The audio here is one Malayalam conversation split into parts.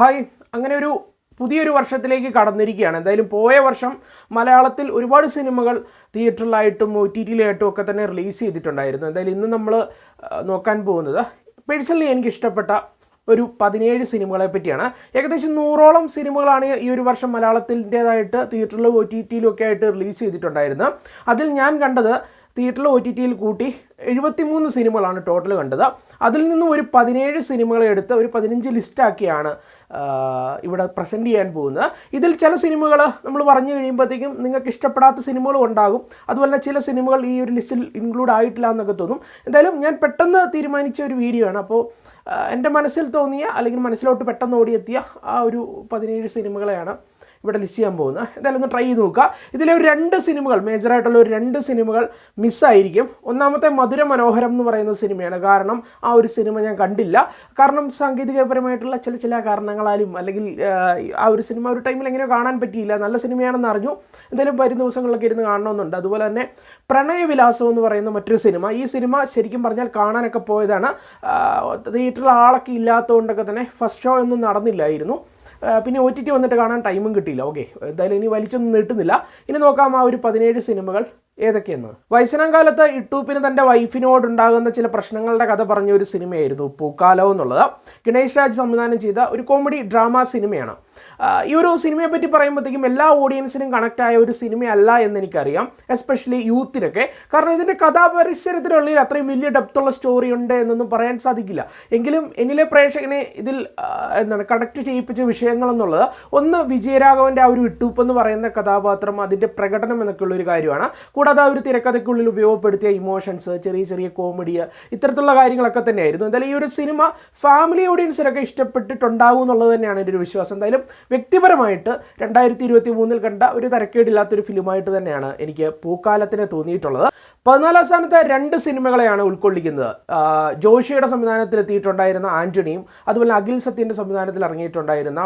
ഹായ്. അങ്ങനെ ഒരു പുതിയൊരു വർഷത്തിലേക്ക് കടന്നിരിക്കുകയാണ്. എന്തായാലും പോയ വർഷം മലയാളത്തിൽ ഒരുപാട് സിനിമകൾ തിയേറ്ററിലായിട്ടും ഒ ടി ടിയിലായിട്ടും ഒക്കെ തന്നെ റിലീസ് ചെയ്തിട്ടുണ്ടായിരുന്നു. എന്തായാലും ഇന്ന് നമ്മൾ നോക്കാൻ പോകുന്നത് പേഴ്സണലി എനിക്കിഷ്ടപ്പെട്ട ഒരു പതിനേഴ് സിനിമകളെ പറ്റിയാണ്. ഏകദേശം നൂറോളം സിനിമകളാണ് ഈ ഒരു വർഷം മലയാളത്തിന്റെതായിട്ട് തിയേറ്ററിലും ഒ ടി ടിയിലും ഒക്കെ ആയിട്ട് റിലീസ് ചെയ്തിട്ടുണ്ടായിരുന്നത്. അതിൽ ഞാൻ കണ്ടത് തിയേറ്ററിൽ ഒ ടി ടിയിൽ കൂട്ടി എഴുപത്തിമൂന്ന് സിനിമകളാണ് ടോട്ടൽ കണ്ടത്. അതിൽ നിന്നും ഒരു പതിനേഴ് സിനിമകളെ എടുത്ത് ഒരു പതിനഞ്ച് ലിസ്റ്റാക്കിയാണ് ഇവിടെ പ്രസന്റ് ചെയ്യാൻ പോകുന്നത്. ഇതിൽ ചില സിനിമകൾ നമ്മൾ പറഞ്ഞു കഴിയുമ്പോഴത്തേക്കും നിങ്ങൾക്ക് ഇഷ്ടപ്പെടാത്ത സിനിമകളും ഉണ്ടാകും. അതുപോലെ തന്നെ ചില സിനിമകൾ ഈ ഒരു ലിസ്റ്റിൽ ഇൻക്ലൂഡ് ആയിട്ടില്ല എന്നൊക്കെ തോന്നും. എന്തായാലും ഞാൻ പെട്ടെന്ന് തീരുമാനിച്ച ഒരു വീഡിയോ ആണ്. അപ്പോൾ എന്റെ മനസ്സിൽ തോന്നിയ അല്ലെങ്കിൽ മനസ്സിലോട്ട് പെട്ടെന്ന് ഓടിയെത്തിയ ആ ഒരു പതിനേഴ് സിനിമകളെയാണ് ഇവിടെ ലിസ്റ്റ് ചെയ്യാൻ പോകുന്നത് എന്തായാലും ഒന്ന് ട്രൈ ചെയ്ത് നോക്കുക. ഇതിലെ ഒരു രണ്ട് സിനിമകൾ മേജറായിട്ടുള്ള ഒരു രണ്ട് സിനിമകൾ മിസ്സായിരിക്കും ഒന്നാമത്തെ മധുര മനോഹരം എന്ന് പറയുന്ന സിനിമയാണ് കാരണം ആ ഒരു സിനിമ ഞാൻ കണ്ടില്ല. കാരണം സാങ്കേതികപരമായിട്ടുള്ള ചില ചില കാരണങ്ങളാലും അല്ലെങ്കിൽ ആ, ഒരു സിനിമ ഒരു ടൈമിൽ എങ്ങനെയോ കാണാൻ പറ്റിയില്ല. നല്ല സിനിമയാണെന്ന് അറിഞ്ഞു. എന്തായാലും വരും ദിവസങ്ങളിലൊക്കെ ഇരുന്ന് കാണണമെന്നുണ്ട്. അതുപോലെ തന്നെ പ്രണയവിലാസം എന്ന് പറയുന്ന മറ്റൊരു സിനിമ ഈ സിനിമ ശരിക്കും പറഞ്ഞാൽ കാണാനൊക്കെ പോയതാണ്. തിയേറ്ററിൽ ആളൊക്കെ ഇല്ലാത്തതുകൊണ്ടൊക്കെ തന്നെ ഫസ്റ്റ് ഷോ ഒന്നും നടന്നില്ലായിരുന്നു. പിന്നെ ഒ ടി ടി വന്നിട്ട് കാണാൻ ടൈമും കിട്ടിയില്ല. ഓക്കെ എന്തായാലും ഇനി വലിച്ചൊന്നും നീട്ടുന്നില്ല. ഇനി നോക്കാം ആ ഒരു പതിനേഴ് സിനിമകൾ ഏതൊക്കെയെന്ന്? വയസ്സിനം കാലത്ത് ഇട്ടൂപ്പിന് തന്റെ വൈഫിനോടുണ്ടാകുന്ന ചില പ്രശ്നങ്ങളുടെ കഥ പറഞ്ഞ ഒരു സിനിമയായിരുന്നു പൂക്കാലം എന്നുള്ളത്. ഗണേഷ് രാജ് സംവിധാനം ചെയ്ത ഒരു കോമഡി ഡ്രാമ സിനിമയാണ്. ഈ ഒരു സിനിമയെ പറ്റി പറയുമ്പോഴത്തേക്കും എല്ലാ ഓഡിയൻസിനും കണക്റ്റ് ആയ ഒരു സിനിമയല്ല എന്ന് എനിക്കറിയാം എസ്പെഷ്യലി യൂത്തിനൊക്കെ. കാരണം ഇതിന്റെ കഥാപരിസരത്തിനുള്ളിൽ അത്രയും വലിയ ഡെപ്തുള്ള സ്റ്റോറി ഉണ്ട് എന്നൊന്നും പറയാൻ സാധിക്കില്ല. എങ്കിലും എന്നിലെ പ്രേക്ഷകനെ ഇതിൽ എന്താണ് കണക്ട് ചെയ്യിപ്പിച്ച വിഷയങ്ങളെന്നുള്ളത് ഒന്ന് വിജയരാഘവന്റെ ആ ഒരു ഇട്ടൂപ്പ് എന്ന് പറയുന്ന കഥാപാത്രം അതിന്റെ പ്രകടനം എന്നൊക്കെ ഉള്ള ഒരു കാര്യമാണ്. കൂടാതെ ആ ഒരു തിരക്കഥയ്ക്കുള്ളിൽ ഉപയോഗപ്പെടുത്തിയ ഇമോഷൻസ് ചെറിയ ചെറിയ കോമഡി ഇത്തരത്തിലുള്ള കാര്യങ്ങളൊക്കെ തന്നെയായിരുന്നു. എന്തായാലും ഈ ഒരു സിനിമ ഫാമിലി ഓഡിയൻസിനൊക്കെ ഇഷ്ടപ്പെട്ടിട്ടുണ്ടാകും എന്നുള്ളത് തന്നെയാണ് എന്റെ ഒരു വിശ്വാസം. എന്തായാലും വ്യക്തിപരമായിട്ട് രണ്ടായിരത്തി ഇരുപത്തി മൂന്നിൽ കണ്ട ഒരു തരക്കേടില്ലാത്തൊരു ഫിലിമായിട്ട് തന്നെയാണ് എനിക്ക് പൂക്കാലത്തിന് തോന്നിയിട്ടുള്ളത്. പതിനാലാം സ്ഥാനത്തെ രണ്ട് സിനിമകളെയാണ് ഉൾക്കൊള്ളിക്കുന്നത്. ജോഷിയുടെ സംവിധാനത്തിൽ എത്തിയിട്ടുണ്ടായിരുന്ന ആന്റണിയും അതുപോലെ അഖിൽ സത്യന്റെ സംവിധാനത്തിൽ ഇറങ്ങിയിട്ടുണ്ടായിരുന്ന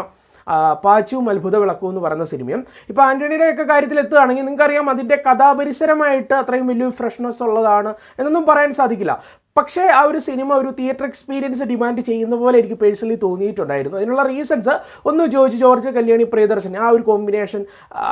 പാച്ചുവും അത്ഭുത വിളക്കും എന്ന് പറയുന്ന സിനിമയും. ഇപ്പോൾ ആന്റണിയുടെ ഒക്കെ കാര്യത്തിൽ എത്തുകയാണെങ്കിൽ നിങ്ങൾക്കറിയാം അതിന്റെ കഥാപരിസരമായിട്ട് അത്രയും വലിയ ഫ്രഷ്നെസ് ഉള്ളതാണ് എന്നൊന്നും പറയാൻ സാധിക്കില്ല. പക്ഷേ ആ ഒരു സിനിമ ഒരു തിയേറ്റർ എക്സ്പീരിയൻസ് ഡിമാൻഡ് ചെയ്യുന്ന പോലെ എനിക്ക് പേഴ്സണലി തോന്നിയിട്ടുണ്ടായിരുന്നു. അതിനുള്ള റീസൺസ് ഒന്ന് ജോർജ് ജോർജ് കല്യാണി പ്രിയദർശൻ. ആ ഒരു കോമ്പിനേഷൻ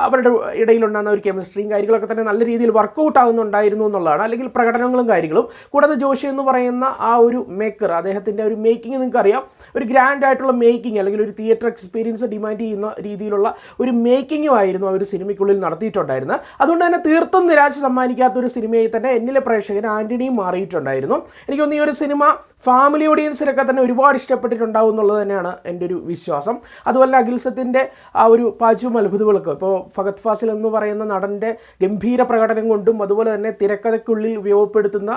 അവരുടെ ഇടയിലുണ്ടാകുന്ന ഒരു കെമിസ്ട്രിയും കാര്യങ്ങളൊക്കെ തന്നെ നല്ല രീതിയിൽ വർക്കൗട്ട് ആകുന്നുണ്ടായിരുന്നു എന്നുള്ളതാണ്. അല്ലെങ്കിൽ പ്രകടനങ്ങളും കാര്യങ്ങളും. കൂടാതെ ജോഷി എന്ന് പറയുന്ന ആ ഒരു മേക്കർ അദ്ദേഹത്തിന്റെ ഒരു മേക്കിംഗ് നിങ്ങൾക്കറിയാം. ഒരു ഗ്രാൻഡ് ആയിട്ടുള്ള മേക്കിംഗ് അല്ലെങ്കിൽ ഒരു തിയേറ്റർ എക്സ്പീരിയൻസ് ഡിമാൻഡ് ചെയ്യുന്ന രീതിയിലുള്ള ഒരു മേക്കിങ്ങും ആയിരുന്നു ആ ഒരു സിനിമയ്ക്കുള്ളിൽ നടത്തിയിട്ടുണ്ടായിരുന്നത്. അതുകൊണ്ട് തന്നെ തീർത്തും നിരാശ സമ്മാനിക്കാത്ത ഒരു സിനിമയിൽ തന്നെ എന്നിലെ പ്രേക്ഷകൻ ആന്റണിയും മാറിയിട്ടുണ്ടായിരുന്നു. എനിക്ക് തോന്നുന്നു ഈ ഒരു സിനിമ ഫാമിലി ഓഡിയൻസിനൊക്കെ തന്നെ ഒരുപാട് ഇഷ്ടപ്പെട്ടിട്ടുണ്ടാവും എന്നുള്ളത് തന്നെയാണ് എന്റെ ഒരു വിശ്വാസം. അതുപോലെ തന്നെ അഖിൽസത്തിന്റെ ആ ഒരു പാച്ചും അത്ഭുതങ്ങളൊക്കെ. ഇപ്പോൾ ഫഗത് ഫാസിൽ എന്ന് പറയുന്ന നടന്റെ ഗംഭീര പ്രകടനം കൊണ്ടും അതുപോലെ തന്നെ തിരക്കഥയ്ക്കുള്ളിൽ ഉപയോഗപ്പെടുത്തുന്ന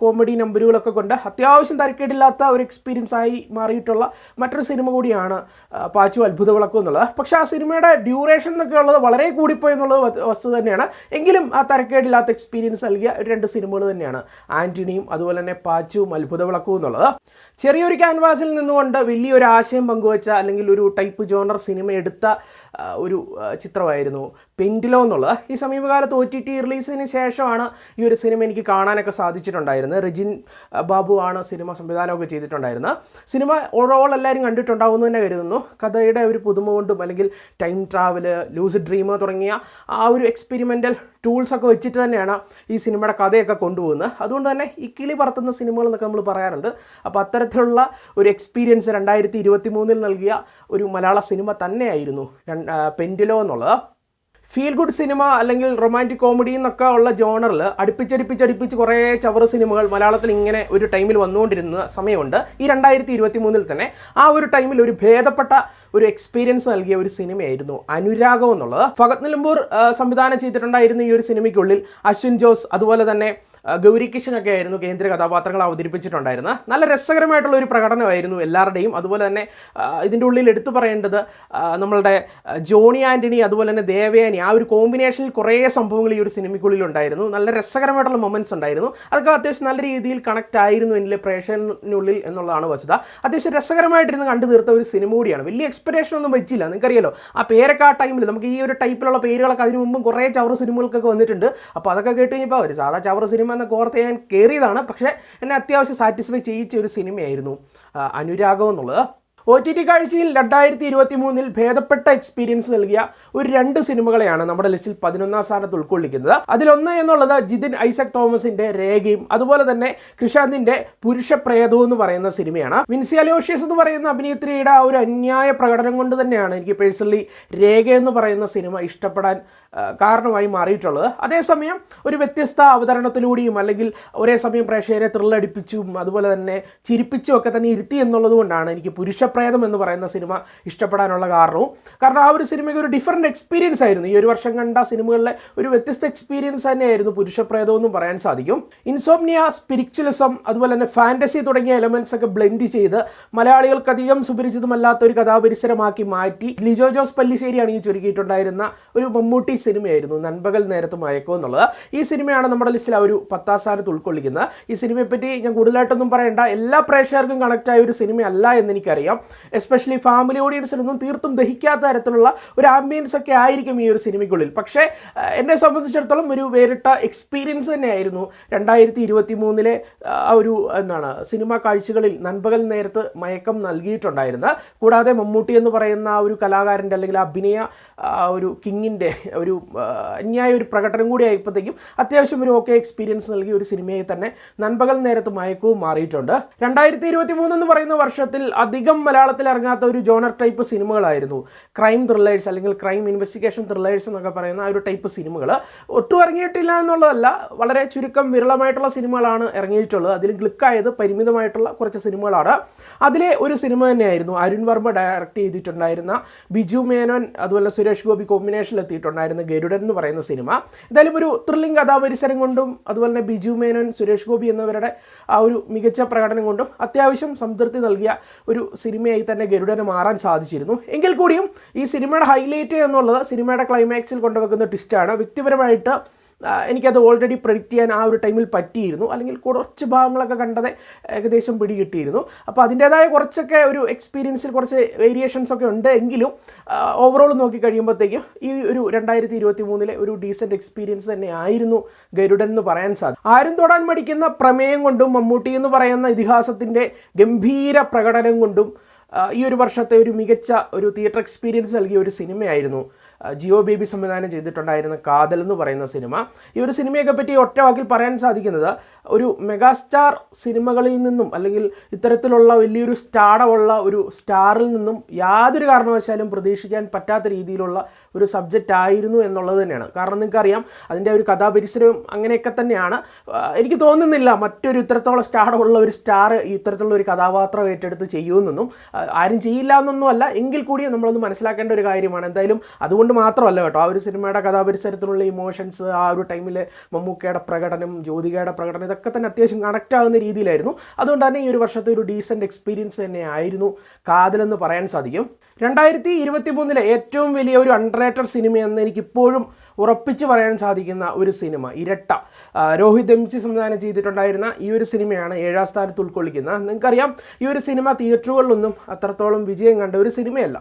കോമഡി നമ്പറുകളൊക്കെ കൊണ്ട് അത്യാവശ്യം തരക്കേടില്ലാത്ത ഒരു എക്സ്പീരിയൻസ് ആയി മാറിയിട്ടുള്ള മറ്റൊരു സിനിമ കൂടിയാണ് പാച്ചു അത്ഭുത വിളക്കും എന്നുള്ളത്. പക്ഷേ ആ സിനിമയുടെ ഡ്യൂറേഷൻ എന്നൊക്കെ ഉള്ളത് വളരെ കൂടിപ്പോയി എന്നുള്ളത് വസ്തു തന്നെയാണ്. എങ്കിലും ആ തരക്കേടില്ലാത്ത എക്സ്പീരിയൻസ് നൽകിയ രണ്ട് സിനിമകൾ തന്നെയാണ്. ആന്റണിയും അതുപോലെ തന്നെ പാച്ചുവും അത്ഭുത വിളക്കും എന്നുള്ളത്. ചെറിയൊരു ക്യാൻവാസിൽ നിന്നുകൊണ്ട് വലിയൊരു ആശയം പങ്കുവച്ച അല്ലെങ്കിൽ ഒരു ടൈപ്പ് ജോണർ സിനിമ എടുത്ത ഒരു ചിത്രമായിരുന്നു. പെൻഡിലോ എന്നുള്ളത്. ഈ സമീപകാലത്ത് ഒ ടി ടി റിലീസിന് ശേഷമാണ് ഈ ഒരു സിനിമ എനിക്ക് കാണാനൊക്കെ സാധിച്ചിട്ടുണ്ടായിരുന്നത്. റിജിൻ ബാബു ആണ് സിനിമ സംവിധാനമൊക്കെ ചെയ്തിട്ടുണ്ടായിരുന്നത്. സിനിമ ഓവറോൾ എല്ലാവരും കണ്ടിട്ടുണ്ടാവുമെന്ന് തന്നെ കരുതുന്നു. കഥയുടെ ഒരു പുതുമ കൊണ്ടും അല്ലെങ്കിൽ ടൈം ട്രാവൽ ലൂസ് ഡ്രീം തുടങ്ങിയ ആ ഒരു എക്സ്പെരിമെന്റൽ ടൂൾസൊക്കെ വെച്ചിട്ട് തന്നെയാണ് ഈ സിനിമയുടെ കഥയൊക്കെ കൊണ്ടുപോകുന്നത്. അതുകൊണ്ട് തന്നെ ഈ കിളി പറത്തുന്ന സിനിമകൾ എന്നൊക്കെ നമ്മൾ പറയാറുണ്ട്. അപ്പോൾ അത്തരത്തിലുള്ള ഒരു എക്സ്പീരിയൻസ് രണ്ടായിരത്തി ഇരുപത്തി മൂന്നിൽ നൽകിയ ഒരു മലയാള സിനിമ തന്നെയായിരുന്നു. പെൻഡിലോ എന്നുള്ളത്. ഫീൽ ഗുഡ് സിനിമ അല്ലെങ്കിൽ റൊമാന്റിക് കോമഡി എന്നൊക്കെ ഉള്ള ജോണറിൽ അടുപ്പിച്ചടുപ്പിച്ചടുപ്പിച്ച് കുറേ ചവറ് സിനിമകൾ മലയാളത്തിൽ ഇങ്ങനെ ഒരു ടൈമിൽ വന്നുകൊണ്ടിരുന്ന സമയമുണ്ട്. ഈ രണ്ടായിരത്തി ഇരുപത്തി മൂന്നിൽ തന്നെ ആ ഒരു ടൈമിൽ ഒരു ഭേദപ്പെട്ട ഒരു എക്സ്പീരിയൻസ് നൽകിയ ഒരു സിനിമയായിരുന്നു അനുരാഗം എന്നുള്ളത്. ഫഗത് നിലമ്പൂർ സംവിധാനം ചെയ്തിട്ടുണ്ടായിരുന്ന ഈ ഒരു സിനിമയ്ക്കുള്ളിൽ അശ്വിൻ ജോസ് അതുപോലെ തന്നെ ഒക്കെ ആയിരുന്നു കേന്ദ്ര കഥാപാത്രങ്ങൾ അവതരിപ്പിച്ചിട്ടുണ്ടായിരുന്നത്. നല്ല രസകരമായിട്ടുള്ള ഒരു പ്രകടനമായിരുന്നു എല്ലാവരുടെയും. അതുപോലെ തന്നെ ഇതിന്റെ ഉള്ളിൽ എടുത്തു പറയേണ്ടത് നമ്മളുടെ ജോണി ആന്റണി അതുപോലെ തന്നെ ദേവയാനി ആ ഒരു കോമ്പിനേഷനിൽ കുറേ സംഭവങ്ങൾ ഈ ഒരു സിനിമയ്ക്കുള്ളിൽ ഉണ്ടായിരുന്നു. നല്ല രസകരമായിട്ടുള്ള മൊമെന്റ്സ് ഉണ്ടായിരുന്നു. അതൊക്കെ അത്യാവശ്യം നല്ല രീതിയിൽ കണക്റ്റ് ആയിരുന്നു എന്റെ പ്രേക്ഷകനുള്ളിൽ എന്നുള്ളതാണ് വസ്തുത. അത്യാവശ്യം രസകരമായിട്ടിരുന്ന് കണ്ടു തീർത്ത ഒരു സിനിമ കൂടിയാണ്. വലിയ എക്സ്പെക്ടേഷൻ ഒന്നും വെച്ചില്ല. നിങ്ങൾക്കറിയാലോ ആ പേരൊക്കെ ആ ടൈമിൽ നമുക്ക് ഈ ഒരു ടൈപ്പിലുള്ള പേരുകളൊക്കെ അതിനു മുമ്പും കുറേ ചവറ് സിനിമകൾക്കൊക്കെ വന്നിട്ടുണ്ട്. അപ്പോൾ അതൊക്കെ കേട്ട് കഴിഞ്ഞപ്പോൾ ഒരു സാധാ ചവറ് സിനിമ എന്ന ഓർത്ത് ഞാൻ കയറിയതാണ് പക്ഷേ എന്നെ അത്യാവശ്യം സാറ്റിസ്ഫൈ ചെയ്യിച്ച ഒരു സിനിമയായിരുന്നു അനുരാഗം എന്നുള്ളത്. ഒ ടി ടി കാഴ്ചയിൽ രണ്ടായിരത്തി ഇരുപത്തി മൂന്നിൽ ഭേദപ്പെട്ട എക്സ്പീരിയൻസ് നൽകിയ ഒരു രണ്ട് സിനിമകളെയാണ് നമ്മുടെ ലിസ്റ്റിൽ പതിനൊന്നാം സ്ഥാനത്ത് ഉൾക്കൊള്ളിക്കുന്നത്. അതിലൊന്ന് എന്നുള്ളത് ജിതിൻ ഐസക് തോമസിന്റെ രേഖയും അതുപോലെ തന്നെ കൃഷാന്തിന്റെ പുരുഷ പ്രേതവും എന്ന് പറയുന്ന സിനിമയാണ്. വിൻസി അലോഷ്യസ് എന്ന് പറയുന്ന അഭിനേത്രിയുടെ ആ ഒരു അന്യായ പ്രകടനം കൊണ്ട് തന്നെയാണ് എനിക്ക് പേഴ്സണലി രേഖ എന്ന് പറയുന്ന സിനിമ ഇഷ്ടപ്പെടാൻ കാരണമായി മാറിയിട്ടുള്ളത്. അതേസമയം ഒരു വ്യത്യസ്ത അവതരണത്തിലൂടെയും അല്ലെങ്കിൽ ഒരേ സമയം പ്രേക്ഷകരെ ത്രില്ലടിപ്പിച്ചും അതുപോലെ തന്നെ ചിരിപ്പിച്ചും ഒക്കെ തന്നെ ഇരുത്തി എന്നുള്ളത് കൊണ്ടാണ് എനിക്ക് പുരുഷപ്രേതം എന്ന് പറയുന്ന സിനിമ ഇഷ്ടപ്പെടാനുള്ള കാരണവും. കാരണം ആ ഒരു സിനിമയ്ക്ക് ഒരു ഡിഫറെന്റ് എക്സ്പീരിയൻസ് ആയിരുന്നു. ഈ ഒരു വർഷം കണ്ട സിനിമകളിലെ ഒരു വ്യത്യസ്ത എക്സ്പീരിയൻസ് തന്നെയായിരുന്നു പുരുഷപ്രേതം എന്നും പറയാൻ സാധിക്കും. ഇൻസോംനിയ സ്പിരിച്വലിസം അതുപോലെ തന്നെ ഫാന്റസി തുടങ്ങിയ എലമെൻസ് ഒക്കെ ബ്ലെൻഡ് ചെയ്ത് മലയാളികൾക്കധികം സുപരിചിതമല്ലാത്ത ഒരു കഥാപരിസരമാക്കി മാറ്റി ലിജോ ജോസ് പല്ലിശ്ശേരിയാണ് ഈ ചുരുക്കിയിട്ടുണ്ടായിരുന്ന ഒരു മമ്മൂട്ടി സിനിമയായിരുന്നു നൻപകൽ നേരത്ത് മയക്കോ എന്നുള്ളത്. ഈ സിനിമയാണ് നമ്മുടെ ലിസ്റ്റിൽ ആ ഒരു പത്താം സ്ഥാനത്ത് ഉൾക്കൊള്ളിക്കുന്നത്. ഈ സിനിമയെപ്പറ്റി ഞാൻ കൂടുതലായിട്ടൊന്നും പറയേണ്ട. എല്ലാ പ്രേക്ഷകർക്കും കണക്റ്റ് ആയ ഒരു സിനിമയല്ല എന്ന് എനിക്കറിയാം. എസ്പെഷ്യലി ഫാമിലി ഓഡിയൻസിനൊന്നും തീർത്തും ദഹിക്കാത്ത തരത്തിലുള്ള ഒരു ആംബിയൻസ് ഒക്കെ ആയിരിക്കും ഈ ഒരു സിനിമയ്ക്കുള്ളിൽ. പക്ഷേ എന്നെ സംബന്ധിച്ചിടത്തോളം ഒരു വേറിട്ട എക്സ്പീരിയൻസ് തന്നെയായിരുന്നു രണ്ടായിരത്തി ഇരുപത്തി മൂന്നിലെ ആ ഒരു എന്താണ് സിനിമാ കാഴ്ചകളിൽ നൻപകൽ നേരത്ത് മയക്കം നൽകിയിട്ടുണ്ടായിരുന്നത്. കൂടാതെ മമ്മൂട്ടി എന്ന് പറയുന്ന ആ ഒരു കലാകാരന്റെ അല്ലെങ്കിൽ അഭിനയ ഒരു കിങ്ങിന്റെ ഒരു ആ, അന്യായ ഒരു പ്രകടനം കൂടി ആയപ്പോഴത്തേക്കും അത്യാവശ്യം ഒരു ഓക്കെ എക്സ്പീരിയൻസ് നൽകിയ ഒരു സിനിമയെ തന്നെ നൻപകൽ നേരത്ത് മയക്കവും മാറിയിട്ടുണ്ട്. രണ്ടായിരത്തി ഇരുപത്തി മൂന്ന് എന്ന് പറയുന്ന വർഷത്തിൽ അധികം മലയാളത്തിൽ ഇറങ്ങാത്ത ഒരു ജോണർ ടൈപ്പ് സിനിമകളായിരുന്നു. ക്രൈം ത്രില്ലേഴ്സ് അല്ലെങ്കിൽ ക്രൈം ഇൻവെസ്റ്റിഗേഷൻ ത്രില്ലേഴ്സ് എന്നൊക്കെ പറയുന്ന ആ ഒരു ടൈപ്പ് സിനിമകൾ. ഒട്ടും ഇറങ്ങിയിട്ടില്ല എന്നുള്ളതല്ല വളരെ ചുരുക്കം വിരളമായിട്ടുള്ള സിനിമകളാണ് ഇറങ്ങിയിട്ടുള്ളത്. അതിൽ ക്ലിക്കായത് പരിമിതമായിട്ടുള്ള കുറച്ച് സിനിമകളാണ്. അതിലെ ഒരു സിനിമ തന്നെയായിരുന്നു. അരുൺ വർമ്മ ഡയറക്റ്റ് ചെയ്തിട്ടുണ്ടായിരുന്ന ബിജു മേനോൻ അതുപോലെ സുരേഷ് ഗോപി കോമ്പിനേഷനിൽ എത്തിയിട്ടുണ്ടായിരുന്ന ഗരുഡൻ എന്ന് പറയുന്ന സിനിമ. എന്തായാലും ഒരു ത്രില്ലിംഗ് കഥാപരിസരം കൊണ്ടും അതുപോലെ തന്നെ ബിജു മേനോൻ സുരേഷ് ഗോപി എന്നിവരുടെ ആ ഒരു മികച്ച പ്രകടനം കൊണ്ടും അത്യാവശ്യം സംതൃപ്തി നൽകിയ ഒരു സിനിമയായി തന്നെ ഗരുഡന് മാറാൻ സാധിച്ചിരുന്നു. എങ്കിൽ കൂടിയും ഈ സിനിമയുടെ ഹൈലൈറ്റ് എന്നുള്ളത് സിനിമയുടെ ക്ലൈമാക്സിൽ കൊണ്ടുവെക്കുന്ന ട്വിസ്റ്റാണ് വ്യക്തിപരമായിട്ട് എനിക്കത് ഓൾറെഡി പ്രെഡിക്റ്റ് ചെയ്യാൻ ആ ഒരു ടൈമിൽ പറ്റിയിരുന്നു. അല്ലെങ്കിൽ കുറച്ച് ഭാഗങ്ങളൊക്കെ കണ്ടത് ഏകദേശം പിടികിട്ടിയിരുന്നു. അപ്പോൾ അതിന്റേതായ കുറച്ചൊക്കെ ഒരു എക്സ്പീരിയൻസിൽ കുറച്ച് വേരിയേഷൻസ് ഒക്കെ ഉണ്ട് എങ്കിലും ഓവറോൾ നോക്കി കഴിയുമ്പോഴത്തേക്കും ഈ ഒരു രണ്ടായിരത്തി ഇരുപത്തി മൂന്നിലെ ഒരു ഡീസന്റ് എക്സ്പീരിയൻസ് തന്നെ ആയിരുന്നു ഗരുഡൻ എന്ന് പറയാൻ സാധിക്കും. ആരും തൊടാൻ മടിക്കുന്ന പ്രമേയം കൊണ്ടും മമ്മൂട്ടി എന്ന് പറയുന്ന ഇതിഹാസത്തിന്റെ ഗംഭീര പ്രകടനം കൊണ്ടും ഈ ഒരു വർഷത്തെ ഒരു മികച്ച ഒരു തിയേറ്റർ എക്സ്പീരിയൻസ് നൽകിയ ഒരു സിനിമയായിരുന്നു. ജിയോ ബേബി സംവിധാനം ചെയ്തിട്ടുണ്ടായിരുന്ന കാതൽ എന്ന് പറയുന്ന സിനിമ. ഈ ഒരു സിനിമയൊക്കെ പറ്റി ഒറ്റ വാക്കിൽ പറയാൻ സാധിക്കുന്നത് ഒരു മെഗാസ്റ്റാർ സിനിമകളിൽ നിന്നും അല്ലെങ്കിൽ ഇത്തരത്തിലുള്ള വലിയൊരു സ്റ്റാർഡമുള്ള ഒരു സ്റ്റാറിൽ നിന്നും യാതൊരു കാരണവശാലും പ്രതീക്ഷിക്കാൻ പറ്റാത്ത രീതിയിലുള്ള ഒരു സബ്ജക്റ്റ് ആയിരുന്നു എന്നുള്ളത് തന്നെയാണ്. കാരണം നിങ്ങൾക്കറിയാം അതിന്റെ ഒരു കഥാപരിസരവും അങ്ങനെയൊക്കെ തന്നെയാണ്. എനിക്ക് തോന്നുന്നില്ല മറ്റൊരു ഇത്തരത്തോളം സ്റ്റാർഡമുള്ള ഒരു സ്റ്റാർ ഇത്തരത്തിലുള്ള ഒരു കഥാപാത്രം ഏറ്റെടുത്ത് ചെയ്യുമെന്നൊന്നും ആരും ചെയ്യില്ല എന്നൊന്നുമല്ല. എങ്കിൽ കൂടി നമ്മളൊന്ന് മനസ്സിലാക്കേണ്ട ഒരു കാര്യമാണ്. എന്തായാലും അതുകൊണ്ട് മാത്രമല്ല കേട്ടോ ആ ഒരു സിനിമയുടെ കഥാപരിസരത്തിലുള്ള ഇമോഷൻസ് ആ ഒരു ടൈമിൽ മമ്മൂക്കയുടെ പ്രകടനം ജ്യോതികയുടെ പ്രകടനം ഇതൊക്കെ തന്നെ അത്യാവശ്യം കണക്റ്റ് ആകുന്ന രീതിയിലായിരുന്നു. അതുകൊണ്ട് തന്നെ ഈ ഒരു വർഷത്തെ ഒരു ഡീസന്റ് എക്സ്പീരിയൻസ് തന്നെ ആയിരുന്നു കാതലെന്ന് പറയാൻ സാധിക്കും. രണ്ടായിരത്തി ഇരുപത്തി മൂന്നിലെ ഏറ്റവും വലിയ ഒരു അൺറേറ്റഡ് സിനിമയെന്ന് എനിക്കിപ്പോഴും ഉറപ്പിച്ച് പറയാൻ സാധിക്കുന്ന ഒരു സിനിമ ഇരട്ട. രോഹിത് എം സി സംവിധാനം ചെയ്തിട്ടുണ്ടായിരുന്ന ഈ ഒരു സിനിമയാണ് ഏഴാം സ്ഥാനത്ത് ഉൾക്കൊള്ളിക്കുന്നത്. നിങ്ങൾക്കറിയാം ഈ ഒരു സിനിമ തിയേറ്ററുകളിലൊന്നും അത്രത്തോളം വിജയം കണ്ട ഒരു സിനിമയല്ല.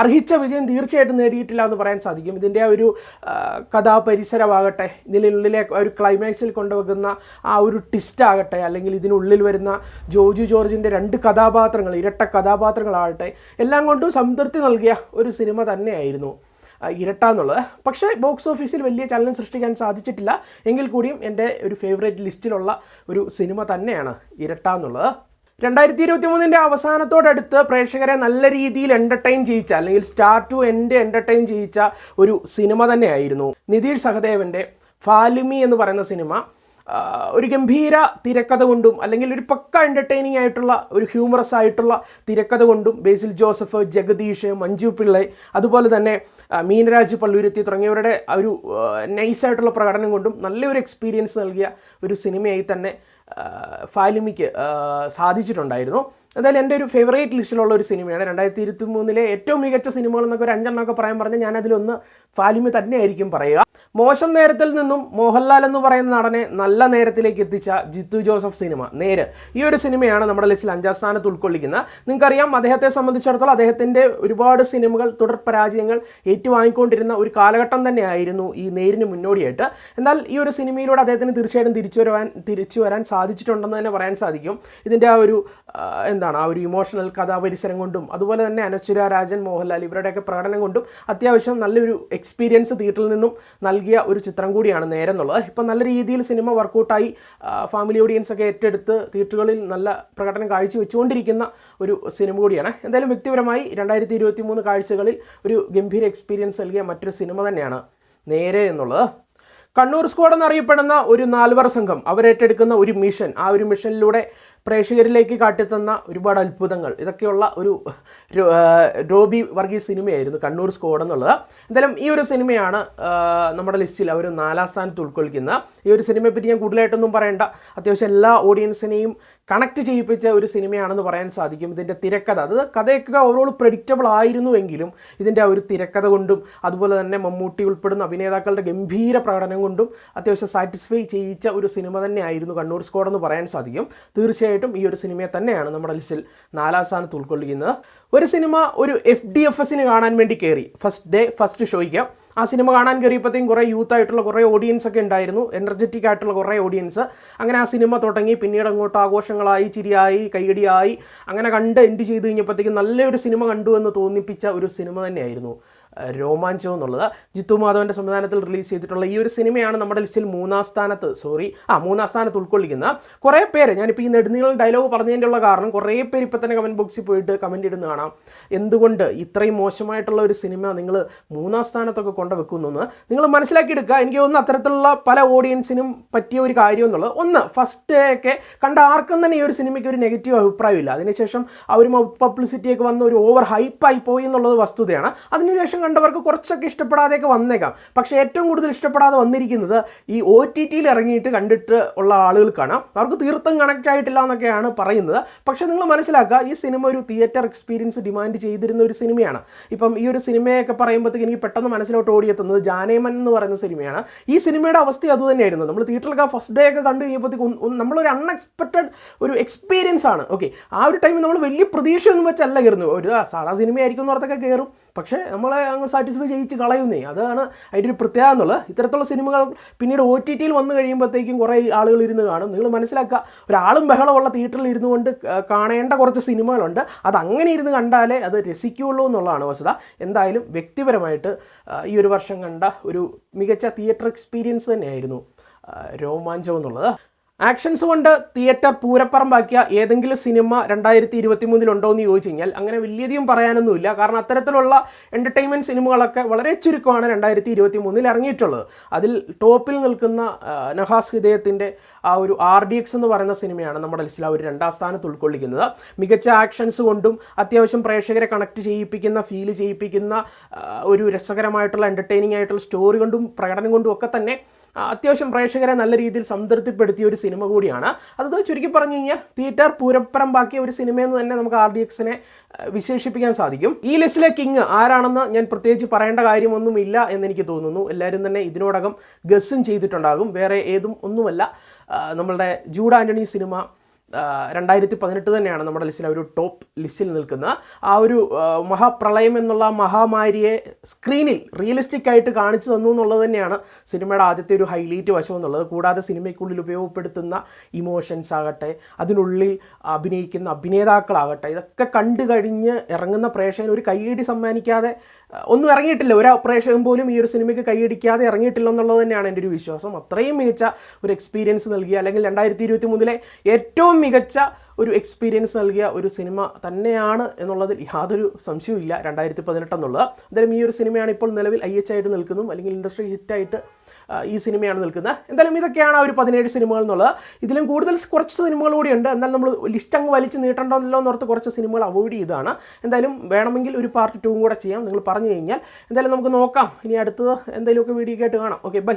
അർഹിച്ച വിജയം തീർച്ചയായിട്ടും നേടിയിട്ടില്ല എന്ന് പറയാൻ സാധിക്കും. ഇതിന്റെ ആ ഒരു കഥാപരിസരമാകട്ടെ ഇതിനുള്ളിലെ ഒരു ക്ലൈമാക്സിൽ കൊണ്ടുവെക്കുന്ന ആ ഒരു ട്വിസ്റ്റ് ആകട്ടെ അല്ലെങ്കിൽ ഇതിനുള്ളിൽ വരുന്ന ജോജു ജോർജിന്റെ രണ്ട് കഥാപാത്രങ്ങൾ ഇരട്ട കഥാപാത്രങ്ങളാകട്ടെ എല്ലാം കൊണ്ടും സംതൃപ്തി നൽകിയ ഒരു സിനിമ തന്നെയായിരുന്നു. ഇരട്ട എന്നുള്ളത് പക്ഷേ ബോക്സ് ഓഫീസിൽ വലിയ ചലനം സൃഷ്ടിക്കാൻ സാധിച്ചിട്ടില്ല. എങ്കിൽ കൂടിയും എന്റെ ഒരു ഫേവറേറ്റ് ലിസ്റ്റിലുള്ള ഒരു സിനിമ തന്നെയാണ് ഇരട്ട എന്നുള്ളത് രണ്ടായിരത്തി ഇരുപത്തി മൂന്നിന്റെ അവസാനത്തോടടുത്ത് പ്രേക്ഷകരെ നല്ല രീതിയിൽ എന്റർടൈൻ ചെയ്യിച്ച അല്ലെങ്കിൽ സ്റ്റാർ ടു എൻഡ് എന്റർടൈൻ ചെയ്യിച്ച ഒരു സിനിമ തന്നെയായിരുന്നു നിതീഷ് സഹദേവന്റെ ഫാലുമി എന്ന് പറയുന്ന സിനിമ. ഒരു ഗംഭീര തിരക്കഥ കൊണ്ടും അല്ലെങ്കിൽ ഒരു പക്ക എന്റർടൈനിങ് ആയിട്ടുള്ള ഒരു ഹ്യൂമറസ് ആയിട്ടുള്ള തിരക്കഥ കൊണ്ടും ബേസിൽ ജോസഫ് ജഗദീഷ് മഞ്ജു പിള്ളை അതുപോലെ തന്നെ മീനരാജ് പള്ളൂരത്തി തുടങ്ങിയവരുടെ ഒരു നൈസായിട്ടുള്ള പ്രകടനം കൊണ്ടും നല്ലൊരു എക്സ്പീരിയൻസ് നൽകിയ ഒരു സിനിമയായി തന്നെ ഫാലിമിക്ക് സാധിച്ചിട്ടുണ്ടായിരുന്നു. എന്തായാലും എന്റെ ഒരു ഫേവറേറ്റ് ലിസ്റ്റിലുള്ള ഒരു സിനിമയാണ് രണ്ടായിരത്തി ഇരുപത്തി മൂന്നിലെ ഏറ്റവും മികച്ച സിനിമകൾ എന്നൊക്കെ ഒരു അഞ്ചെണ്ണമൊക്കെ പറയാൻ പറഞ്ഞാൽ ഞാനതിലൊന്ന് ഫാലിമി തന്നെയായിരിക്കും പറയുക. മോശം നേരത്തിൽ നിന്നും മോഹൻലാൽ എന്ന് പറയുന്ന നടനെ നല്ല നേരത്തിലേക്ക് എത്തിച്ച ജിത്തു ജോസഫ് സിനിമ നേര് ഈ ഒരു സിനിമയാണ് നമ്മുടെ ലിസ്റ്റിൽ അഞ്ചാം സ്ഥാനത്ത് ഉൾക്കൊള്ളിക്കുന്നത്. നിങ്ങൾക്കറിയാം അദ്ദേഹത്തെ സംബന്ധിച്ചിടത്തോളം അദ്ദേഹത്തിന്റെ ഒരുപാട് സിനിമകൾ തുടർ പരാജയങ്ങൾ ഏറ്റുവാങ്ങിക്കൊണ്ടിരുന്ന ഒരു കാലഘട്ടം തന്നെയായിരുന്നു ഈ നേരിന് മുന്നോടിയായിട്ട്. എന്നാൽ ഈ ഒരു സിനിമയിലൂടെ അദ്ദേഹത്തിന് തീർച്ചയായിട്ടും തിരിച്ചു വരാൻ തിരിച്ചു വരാൻ സാധിച്ചിട്ടുണ്ടെന്ന് തന്നെ പറയാൻ സാധിക്കും. ഇതിന്റെ ആ ഒരു ആ, എന്താണ് ആ ഒരു ഇമോഷണൽ കഥാപരിസരം കൊണ്ടും അതുപോലെ തന്നെ അനശ്വര രാജൻ മോഹൻലാൽ ഇവരുടെയൊക്കെ പ്രകടനം കൊണ്ടും അത്യാവശ്യം നല്ലൊരു എക്സ്പീരിയൻസ് തിയേറ്ററിൽ നിന്നും നൽകിയ ഒരു ചിത്രം കൂടിയാണ് നേരം എന്നുള്ളത് ഇപ്പം നല്ല രീതിയിൽ സിനിമ വർക്കൗട്ടായി ഫാമിലി ഓഡിയൻസ് ഒക്കെ ഏറ്റെടുത്ത് തിയേറ്ററുകളിൽ നല്ല പ്രകടനം കാഴ്ചവെച്ചുകൊണ്ടിരിക്കുന്ന ഒരു സിനിമ കൂടിയാണ്. എന്തായാലും വ്യക്തിപരമായി രണ്ടായിരത്തി ഇരുപത്തി മൂന്ന് കാഴ്ചകളിൽ ഒരു ഗംഭീര എക്സ്പീരിയൻസ് നൽകിയ മറ്റൊരു സിനിമ തന്നെയാണ് നേരെ എന്നുള്ളത്. കണ്ണൂർ സ്ക്വാഡ് എന്നറിയപ്പെടുന്ന ഒരു നാൽവർ സംഘം അവരേറ്റെടുക്കുന്ന ഒരു മിഷൻ ആ ഒരു മിഷനിലൂടെ പ്രേക്ഷകരിലേക്ക് കാട്ടിത്തന്ന ഒരുപാട് അത്ഭുതങ്ങൾ. ഇതൊക്കെയുള്ള ഒരു രോബി വർഗീസ് സിനിമയായിരുന്നു കണ്ണൂർ സ്ക്വാഡ് എന്നുള്ളത്. എന്തായാലും ഈ ഒരു സിനിമയാണ് നമ്മുടെ ലിസ്റ്റിൽ അവർ നാലാം സ്ഥാനത്ത് ഉൾക്കൊള്ളിക്കുന്ന ഈ ഒരു സിനിമയെപ്പറ്റി ഞാൻ കൂടുതലായിട്ടൊന്നും പറയേണ്ട. അത്യാവശ്യം എല്ലാ ഓഡിയൻസിനെയും കണക്ട് ചെയ്യിപ്പിച്ച ഒരു സിനിമയാണെന്ന് പറയാൻ സാധിക്കും. ഇതിന്റെ തിരക്കഥ അത് കഥയൊക്കെ ഓവറോൾ പ്രഡിക്റ്റബിൾ ആയിരുന്നുവെങ്കിലും ഇതിന്റെ ആ ഒരു തിരക്കഥ കൊണ്ടും അതുപോലെ തന്നെ മമ്മൂട്ടി ഉൾപ്പെടുന്ന അഭിനേതാക്കളുടെ ഗംഭീര പ്രകടനം കൊണ്ടും അത്യാവശ്യം സാറ്റിസ്ഫൈ ചെയ്യിച്ച ഒരു സിനിമ തന്നെയായിരുന്നു കണ്ണൂർ സ്ക്വാഡ് എന്ന് പറയാൻ സാധിക്കും. തീർച്ചയായിട്ടും ഈ ഒരു സിനിമയെ തന്നെയാണ് നമ്മുടെ ലിസ്റ്റിൽ നാലാം സ്ഥാനത്ത് ഉൾക്കൊള്ളിക്കുന്നത്. ഒരു സിനിമ ഒരു എഫ് ഡി എഫ് എസിന് കാണാൻ വേണ്ടി കയറി ഫസ്റ്റ് ഡേ ഫസ്റ്റ് ഷോയ്ക്ക് ആ സിനിമ കാണാൻ കയറിയപ്പോഴത്തേക്കും കുറേ യൂത്ത് ആയിട്ടുള്ള കുറേ ഓഡിയൻസ് ഒക്കെ ഉണ്ടായിരുന്നു. എനർജറ്റിക് ആയിട്ടുള്ള കുറേ ഓഡിയൻസ് അങ്ങനെ ആ സിനിമ തുടങ്ങി. പിന്നീട് അങ്ങോട്ട് ആഘോഷങ്ങളായി ചിരിയായി കൈയടിയായി. അങ്ങനെ കണ്ട് എൻഡ് ചെയ്ത് കഴിഞ്ഞപ്പോഴത്തേക്കും നല്ലൊരു സിനിമ കണ്ടു എന്ന് തോന്നിപ്പിച്ച ഒരു സിനിമ തന്നെയായിരുന്നു. രോമാഞ്ചം എന്നുള്ളത്. ജിത്തു മാധവന്റെ സംവിധാനത്തിൽ റിലീസ് ചെയ്തിട്ടുള്ള ഈ ഒരു സിനിമയാണ് നമ്മുടെ ലിസ്റ്റിൽ മൂന്നാം സ്ഥാനത്ത്. സോറി ആ മൂന്നാം സ്ഥാനത്ത് ഉൾക്കൊള്ളിക്കുന്ന കുറേ പേര്. ഞാനിപ്പോൾ ഈ നെടുനീളം ഡയലോഗ് പറഞ്ഞതിന്റെ ഉള്ള കാരണം കുറേ പേര് ഇപ്പം തന്നെ കമന്റ് ബോക്സിൽ പോയിട്ട് കമന്റ് ഇടുന്ന കാണാം. എന്തുകൊണ്ട് ഇത്രയും മോശമായിട്ടുള്ള ഒരു സിനിമ നിങ്ങൾ മൂന്നാം സ്ഥാനത്തൊക്കെ കൊണ്ടുവെക്കുന്നു എന്ന് നിങ്ങൾ മനസ്സിലാക്കിയെടുക്കുക. എനിക്ക് തോന്നുന്നു അത്തരത്തിലുള്ള പല ഓഡിയൻസിനും പറ്റിയ ഒരു കാര്യം എന്നുള്ളത് ഒന്ന് ഫസ്റ്റ് ഡേ ഒക്കെ കണ്ട ആർക്കും തന്നെ ഈ ഒരു സിനിമയ്ക്ക് ഒരു നെഗറ്റീവ് അഭിപ്രായമില്ല. അതിനുശേഷം ആ ഒരു പബ്ലിസിറ്റിയൊക്കെ വന്ന് ഒരു ഓവർ ഹൈപ്പായി പോയി എന്നുള്ളത് വസ്തുതയാണ്. അതിനുശേഷം കണ്ടവർക്ക് കുറച്ചൊക്കെ ഇഷ്ടപ്പെടാതെയൊക്കെ വന്നേക്കാം. പക്ഷേ ഏറ്റവും കൂടുതൽ ഇഷ്ടപ്പെടാതെ വന്നിരിക്കുന്നത് ഈ ഒ ടി ടിയിൽ ഇറങ്ങിയിട്ട് കണ്ടിട്ട് ഉള്ള ആളുകൾക്കാണ് അവർക്ക് തീർത്തും കണക്റ്റ് ആയിട്ടില്ല എന്നൊക്കെയാണ് പറയുന്നത്. പക്ഷേ നിങ്ങൾ മനസ്സിലാക്കുക ഈ സിനിമ ഒരു തിയേറ്റർ എക്സ്പീരിയൻസ് ഡിമാൻഡ് ചെയ്തിരുന്ന ഒരു സിനിമയാണ്. ഇപ്പം ഈ ഒരു സിനിമയൊക്കെ പറയുമ്പോഴത്തേക്ക് എനിക്ക് പെട്ടെന്ന് മനസ്സിലോട്ട് ഓടിയെത്തുന്നത് ജാനേമൻ എന്ന് പറയുന്ന സിനിമയാണ്. ഈ സിനിമയുടെ അവസ്ഥ അതുതന്നെയായിരുന്നു നമ്മൾ തിയേറ്ററിലൊക്കെ ഫസ്റ്റ് ഡേ ഒക്കെ കണ്ടു കഴിഞ്ഞപ്പോഴത്തേക്ക് നമ്മളൊരു അൺഎക്സ്പെക്റ്റഡ് ഒരു എക്സ്പീരിയൻസ് ആണ്. ഓക്കെ ആ ഒരു ടൈമിൽ നമ്മൾ വലിയ പ്രതീക്ഷയൊന്നും വെച്ചല്ല കയറുന്നു ഒരു സാധാ സിനിമയായിരിക്കും എന്നോർത്തൊക്കെ കയറും. പക്ഷേ നമ്മളെ അങ്ങ് സാറ്റിസ്ഫൈ ചെയ്യിച്ച് കളയുന്നേ. അതാണ് അതിന്റെ ഒരു പ്രത്യേകത എന്നുള്ളത്. ഇത്തരത്തിലുള്ള സിനിമകൾ പിന്നീട് ഒ ടി ടിയിൽ വന്നു കഴിയുമ്പോഴത്തേക്കും കുറേ ആളുകൾ ഇരുന്ന് കാണും. നിങ്ങൾ മനസ്സിലാക്കുക ഒരാളും ബഹളമുള്ള തിയേറ്ററിൽ ഇരുന്നു കൊണ്ട് കാണേണ്ട കുറച്ച് സിനിമകളുണ്ട്. അത് അങ്ങനെ ഇരുന്ന് കണ്ടാലേ അത് രസിക്കുകയുള്ളൂ എന്നുള്ളതാണ് വസ്തുത. എന്തായാലും വ്യക്തിപരമായിട്ട് ഈ ഒരു വർഷം കണ്ട ഒരു മികച്ച തിയേറ്റർ എക്സ്പീരിയൻസ് തന്നെയായിരുന്നു രോമാഞ്ചം എന്നുള്ളത്. ആക്ഷൻസ് കൊണ്ട് തിയേറ്റർ പൂരപ്പറമ്പാക്കിയ ഏതെങ്കിലും സിനിമ രണ്ടായിരത്തി ഇരുപത്തി മൂന്നിലുണ്ടോ എന്ന് ചോദിച്ചു കഴിഞ്ഞാൽ അങ്ങനെ വലിയധികം പറയാനൊന്നുമില്ല. കാരണം അത്തരത്തിലുള്ള എന്റർടൈൻമെന്റ് സിനിമകളൊക്കെ വളരെ ചുരുക്കമാണ് രണ്ടായിരത്തി ഇരുപത്തി മൂന്നിൽ ഇറങ്ങിയിട്ടുള്ളത്. അതിൽ ടോപ്പിൽ നിൽക്കുന്ന നഹാസ് ഹൃദയത്തിന്റെ ആ ഒരു ആർ ഡി എക്സ് എന്ന് പറയുന്ന സിനിമയാണ് നമ്മുടെ ലിസ്റ്റിൽ ആ ഒരു രണ്ടാം സ്ഥാനത്ത് ഉൾക്കൊള്ളിക്കുന്നത്. മികച്ച ആക്ഷൻസ് കൊണ്ടും അത്യാവശ്യം പ്രേക്ഷകരെ കണക്ട് ചെയ്യിപ്പിക്കുന്ന ഫീൽ ചെയ്യിപ്പിക്കുന്ന ഒരു രസകരമായിട്ടുള്ള എന്റർടൈനിങ് ആയിട്ടുള്ള സ്റ്റോറി കൊണ്ടും പ്രകടനം കൊണ്ടും ഒക്കെ തന്നെ അത്യാവശ്യം പ്രേക്ഷകരെ നല്ല രീതിയിൽ സംതൃപ്തിപ്പെടുത്തിയ ഒരു സിനിമ കൂടിയാണ്. അത് ചുരുക്കി പറഞ്ഞു കഴിഞ്ഞാൽ തിയേറ്റർ പൂരപ്പറമ്പാക്കിയ ഒരു സിനിമയെന്ന് തന്നെ നമുക്ക് ആർ ഡി എക്സിനെ വിശേഷിപ്പിക്കാൻ സാധിക്കും. ഈ ലിസ്റ്റിലെ കിങ് ആരാണെന്ന് ഞാൻ പ്രത്യേകിച്ച് പറയേണ്ട കാര്യമൊന്നുമില്ല എന്നെനിക്ക് തോന്നുന്നു. എല്ലാവരും തന്നെ ഇതിനോടകം ഗസ്സും ചെയ്തിട്ടുണ്ടാകും. വേറെ ഏതും ഒന്നുമല്ല. നമ്മളുടെ ജൂഡ് ആന്റണി സിനിമ രണ്ടായിരത്തി പതിനെട്ട് തന്നെയാണ് നമ്മുടെ ലിസ്റ്റിൽ ഒരു ടോപ്പ് ലിസ്റ്റിൽ നിൽക്കുന്ന ആ ഒരു മഹാപ്രളയം എന്നുള്ള മഹാമാരിയെ സ്ക്രീനിൽ റിയലിസ്റ്റിക് ആയിട്ട് കാണിച്ചു തന്നു എന്നുള്ളത് തന്നെയാണ് സിനിമയുടെ ആദ്യത്തെ ഒരു ഹൈലൈറ്റ് വശം എന്നുള്ളത്. കൂടാതെ സിനിമയ്ക്കുള്ളിൽ ഉപയോഗപ്പെടുത്തുന്ന ഇമോഷൻസ് ആകട്ടെ അതിനുള്ളിൽ അഭിനയിക്കുന്ന അഭിനേതാക്കളാകട്ടെ ഇതൊക്കെ കണ്ടു കഴിഞ്ഞ് ഇറങ്ങുന്ന പ്രേക്ഷകന് ഒരു കൈയടി സമ്മാനിക്കാതെ ഒന്നും ഇറങ്ങിയിട്ടില്ല. ഒരു പ്രേക്ഷകൻ പോലും ഈ ഒരു സിനിമയ്ക്ക് കൈയടിക്കാതെ ഇറങ്ങിയിട്ടില്ല എന്നുള്ളത് തന്നെയാണ് എന്റെ ഒരു വിശ്വാസം. അത്രയും മികച്ച ഒരു എക്സ്പീരിയൻസ് നൽകി അല്ലെങ്കിൽ രണ്ടായിരത്തി ഇരുപത്തി മൂന്നിലെ ഏറ്റവും മികച്ച ഒരു എക്സ്പീരിയൻസ് നൽകിയ ഒരു സിനിമ തന്നെയാണ് എന്നുള്ളതിൽ യാതൊരു സംശയവും ഇല്ല രണ്ടായിരത്തി പതിനെട്ട് എന്നുള്ളത്. എന്തായാലും ഈ ഒരു സിനിമയാണ് ഇപ്പോൾ നിലവിൽ ഐ എച്ച് ആയിട്ട് നിൽക്കുന്നതും അല്ലെങ്കിൽ ഇൻഡസ്ട്രി ഹിറ്റായിട്ട് ഈ സിനിമയാണ് നിൽക്കുന്നത്. എന്തായാലും ഇതൊക്കെയാണ് ആ ഒരു പതിനേഴ് സിനിമകൾ എന്നുള്ളത്. ഇതിലും കൂടുതൽ കുറച്ച് സിനിമകൾ കൂടിയുണ്ട്. എന്നാൽ നമ്മൾ ലിസ്റ്റ് അങ്ങ് വലിച്ച് നീട്ടണ്ടല്ലോ എന്നോർത്ത് കുറച്ച് സിനിമകൾ അവോയ്ഡ് ചെയ്തതാണ്. എന്തായാലും വേണമെങ്കിൽ ഒരു പാർട്ട് ടൂവും കൂടെ ചെയ്യാം. നിങ്ങൾ പറഞ്ഞു കഴിഞ്ഞാൽ എന്തായാലും നമുക്ക് നോക്കാം. ഇനി അടുത്തത് എന്തെങ്കിലുമൊക്കെ വീഡിയോ ആയിട്ട് കാണാം. Okay bye